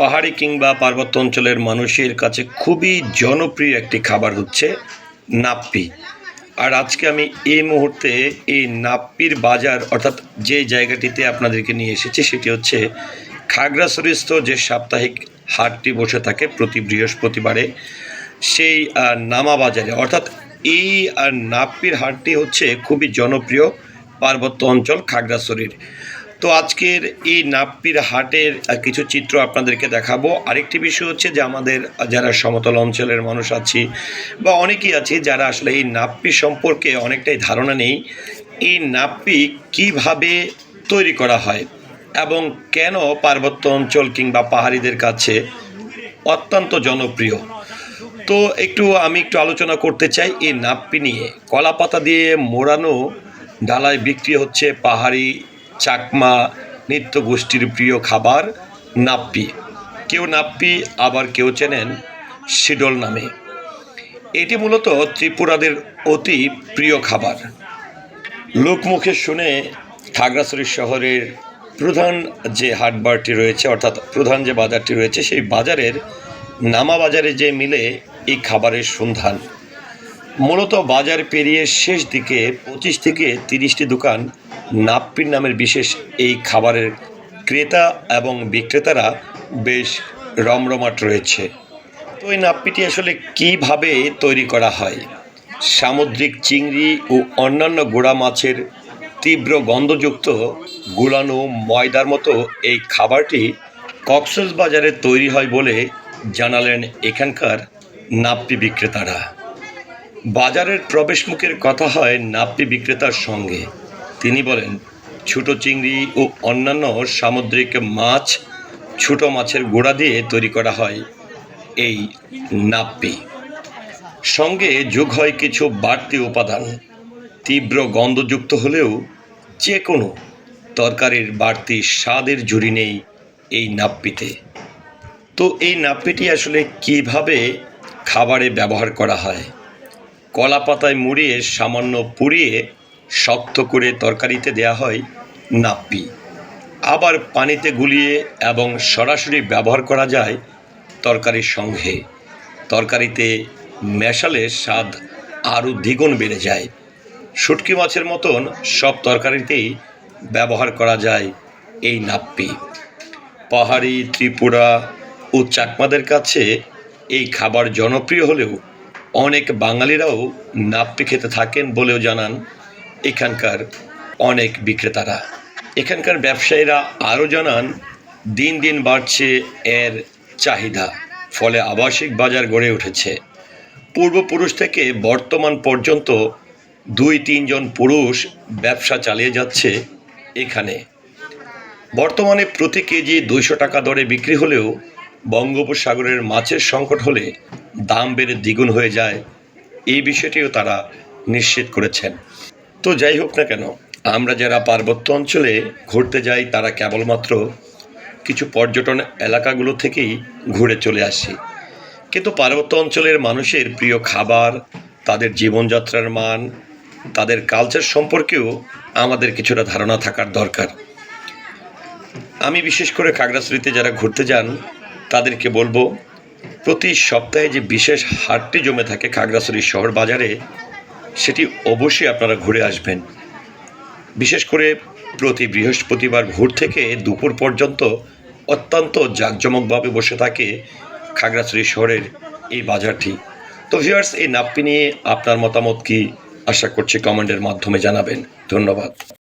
পাহাড়ি কিংবা পার্বত্য অঞ্চলের মানুষের কাছে খুবই জনপ্রিয় একটি খাবার হচ্ছে নাপ্পি। আর আজকে আমি এই মুহূর্তে এই নাপ্পির বাজার, অর্থাৎ যে জায়গাটিতে আপনাদেরকে নিয়ে এসেছি, সেটি হচ্ছে খাগড়াছড়িস্থ যে সাপ্তাহিক হাটটি বসে থাকে প্রতি বৃহস্পতিবারে, সেই নামা বাজারে। অর্থাৎ এই নাপ্পির হাটটি হচ্ছে খুবই জনপ্রিয় পার্বত্য অঞ্চল খাগড়াছড়ির। তো আজকের এই নাপ্পির হাটের কিছু চিত্র আপনাদেরকে দেখাবো। আরেকটি বিষয় হচ্ছে যে আমাদের যারা সমতল অঞ্চলের মানুষ আছি, বা অনেকেই আছে, যারা আসলে এই নাপ্পি সম্পর্কে অনেকটাই ধারণা নেই, এই নাপ্পি কীভাবে তৈরি করা হয় এবং কেন পার্বত্য অঞ্চল কিংবা পাহাড়িদের কাছে অত্যন্ত জনপ্রিয়? তো একটু আমি একটু আলোচনা করতে চাই এই নাপ্পি নিয়ে। কলা পাতা দিয়ে মোড়ানো, ডালায় বিক্রি হচ্ছে পাহাড়ি চাকমা নিত্য গোষ্ঠীর প্রিয় খাবার নাপ্পি। কেউ নাপ্পি, আবার কেউ চেনেন শিডল নামে। এটি মূলত ত্রিপুরাদের অতি প্রিয় খাবার। লোকমুখে শুনে খাগড়াছড়ি শহরের প্রধান যে হাটবারটি রয়েছে, অর্থাৎ প্রধান যে বাজারটি রয়েছে, সেই বাজারের নামা বাজারে যে মিলে এই খাবারের সন্ধান। মূলত বাজার পেরিয়ে শেষ দিকে পঁচিশ থেকে তিরিশটি দোকান নাপ্পির নামের বিশেষ এই খাবারের ক্রেতা এবং বিক্রেতারা বেশ রমরমাট রয়েছে। তো এই নাপ্পিটি আসলে কীভাবে তৈরি করা হয়? সামুদ্রিক চিংড়ি ও অন্যান্য গোড়া মাছের তীব্র গন্ধযুক্ত গুলানো ময়দার মতো এই খাবারটি কক্সবাজারে তৈরি হয় বলে জানালেন এখানকার নাপ্পি বিক্রেতারা। বাজারের প্রবেশমুখের কথা হয় নাপ্পি বিক্রেতার সঙ্গে। তিনি বলেন, ছোট চিংড়ি ও অন্যান্য সামুদ্রিক মাছ ছোট মাছের গোড়া দিয়ে তৈরি করা হয় এই নাপ্পি। সঙ্গে যোগ হয় কিছু বাড়তি উপাদান। তীব্র গন্ধযুক্ত হলেও যে কোনো তরকারির বাড়তি স্বাদের জুড়ি নেই এই নাপ্পিতে। তো এই নাপ্পিটি আসলে কীভাবে খাবারে ব্যবহার করা হয়? কলা পাতায় মুড়িয়ে সামান্য পুড়িয়ে শক্ত করে তরকারিতে দেয়া হয় নাপ্পি। আবার পানিতে গুলিয়ে এবং সরাসরি ব্যবহার করা যায় তরকারির সঙ্গে। তরকারিতে মেশালে স্বাদ আরও দ্বিগুণ বেড়ে যায়। শুটকি মাছের মতন সব তরকারিতেই ব্যবহার করা যায় এই নাপ্পি। পাহাড়ি, ত্রিপুরা ও চাকমাদের কাছে এই খাবার জনপ্রিয় হলেও অনেক বাঙালিরাও নাপ্পি খেতে থাকেন বলেও জানান এখানকার অনেক বিক্রেতারা। এখানকার ব্যবসায়ীরা আরও জানান, দিন দিন বাড়ছে এর চাহিদা, ফলে আবাসিক বাজার গড়ে উঠেছে। পূর্বপুরুষ থেকে বর্তমান পর্যন্ত দুই তিনজন পুরুষ ব্যবসা চালিয়ে যাচ্ছে এখানে। বর্তমানে প্রতি কেজি দুইশো টাকা দরে বিক্রি হলেও বঙ্গোপসাগরের মাছের সংকট হলে দাম বেড়ে দ্বিগুণ হয়ে যায়। এই বিষয়টিও তারা নিশ্চিত করেছেন। তো যাই হোক না কেন, আমরা যারা পার্বত্য অঞ্চলে ঘুরতে যাই, তারা কেবলমাত্র কিছু পর্যটন এলাকাগুলো থেকেই ঘুরে চলে আসি। কিন্তু পার্বত্য অঞ্চলের মানুষের প্রিয় খাবার, তাদের জীবনযাত্রার মান, তাদের কালচার সম্পর্কেও আমাদের কিছুটা ধারণা থাকার দরকার। আমি বিশেষ করে খাগড়াছড়িতে যারা ঘুরতে যান, তাদেরকে বলব, প্রতি সপ্তাহে যে বিশেষ হাটটি জমে থাকে খাগড়াছড়ি শহর বাজারে সেটি অবশ্যই আপনারা ঘুরে আসবেন। বিশেষ করে প্রতি বৃহস্পতিবার ভোর থেকে দুপুর পর্যন্ত অত্যন্ত জাঁকজমকভাবে বসে থাকে খাগড়াছড়ি শহরের এই বাজারটি। তো ভিউয়ার্স এই নাপ্পি নিয়ে আপনার মতামত কি? আশা করছি কমেন্টের মাধ্যমে জানাবেন। ধন্যবাদ।